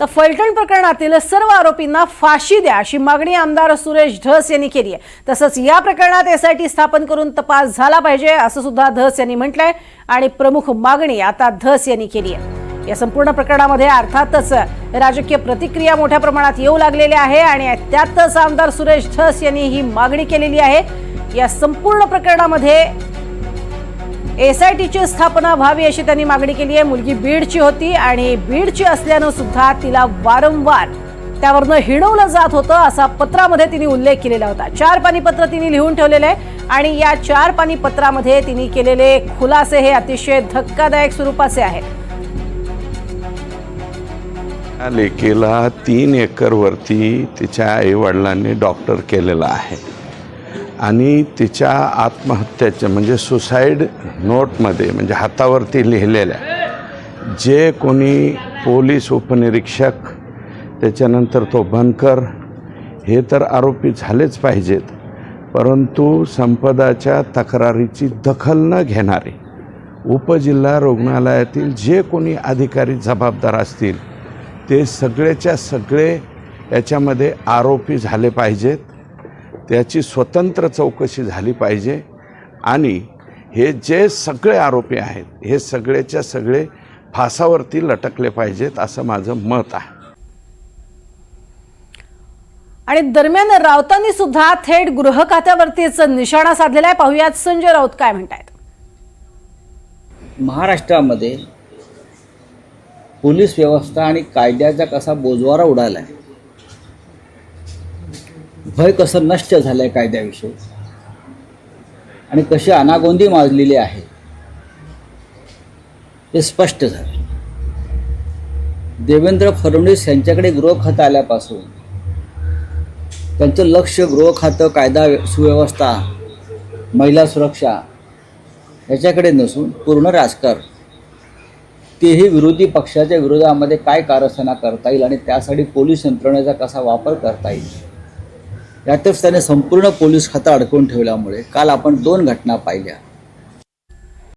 तर फलटण प्रकरणातील सर्व आरोपींना फाशी द्या अशी मागणी आमदार सुरेश धस यांनी केली आहे. तसंच या प्रकरणात एसआयटी स्थापन करून तपास झाला पाहिजे असं सुद्धा धस यांनी म्हटलंय आणि प्रमुख मागणी आता धस यांनी केली आहे. या संपूर्ण प्रकरणामध्ये अर्थातच राजकीय प्रतिक्रिया मोठ्या प्रमाणात येऊ लागलेल्या आहे आणि त्यातच आमदार सुरेश धस यांनी ही मागणी केलेली आहे. या संपूर्ण प्रकरणामध्ये एसआयटीची स्थापना व्हावी अशी त्यांनी मागणी केली आहे. मुलगी बीडची होती आणि बीडची असल्यानं सुद्धा तिला वारंवार त्यावरनं हिणवलं जात होतं असा पत्रामध्ये तिने उल्लेख केलेला होता. चार पाणीपत्र तिने लिहून ठेवलेलं आहे आणि या चार पाणीपत्रामध्ये तिने केलेले खुलासे हे अतिशय धक्कादायक स्वरूपाचे आहेत लेकेला तीन एकरवरती तिच्या आईवडिलांनी डॉक्टर केलेला आहे. आणि तिच्या आत्महत्याच्या म्हणजे सुसाईड नोटमध्ये म्हणजे हातावरती लिहिलेल्या जे कोणी पोलीस उपनिरीक्षक त्याच्यानंतर तो बनकर हे तर आरोपी झालेच पाहिजेत परंतु संपदाच्या तक्रारीची दखल न घेणारे उपजिल्हा रुग्णालयातील जे कोणी अधिकारी जबाबदार असतील ते सगळेच्या सगळे याच्यामध्ये आरोपी झाले पाहिजेत. त्याची स्वतंत्र चौकशी झाली पाहिजे. आणि हे जे सगळे आरोपी आहेत हे सगळेच्या सगळे फासावरती लटकले पाहिजेत असं माझं मत आहे. आणि दरम्यान राऊतांनी सुद्धा थेट गृह खात्यावरतीच निशाणा साधलेला आहे. पाहुयात संजय राऊत काय म्हणतायत. महाराष्ट्रामध्ये पोलीस व्यवस्था आणि कायद्याचा कसा बोजवारा उडाला आहे भय कसं नष्ट झालं आहे कायद्याविषयी? आणि कशी अनागोंदी माजलेली आहे? ते स्पष्ट झालं. देवेंद्र फडणवीस यांच्याकडे गृह खातं आल्यापासून त्यांचं लक्ष गृह खातं कायदा सुव्यवस्था महिला सुरक्षा याच्याकडे नसून पूर्ण राजकारण. तेही विरोधी पक्षाच्या विरोधामध्ये काय कारस्थाना करता येईल आणि त्यासाठी पोलीस यंत्रणेचा कसा वापर करता येईल? यातच त्याने संपूर्ण पोलीस खाता अडकून ठेवल्यामुळे काल आपण दोन घटना पाहिल्या.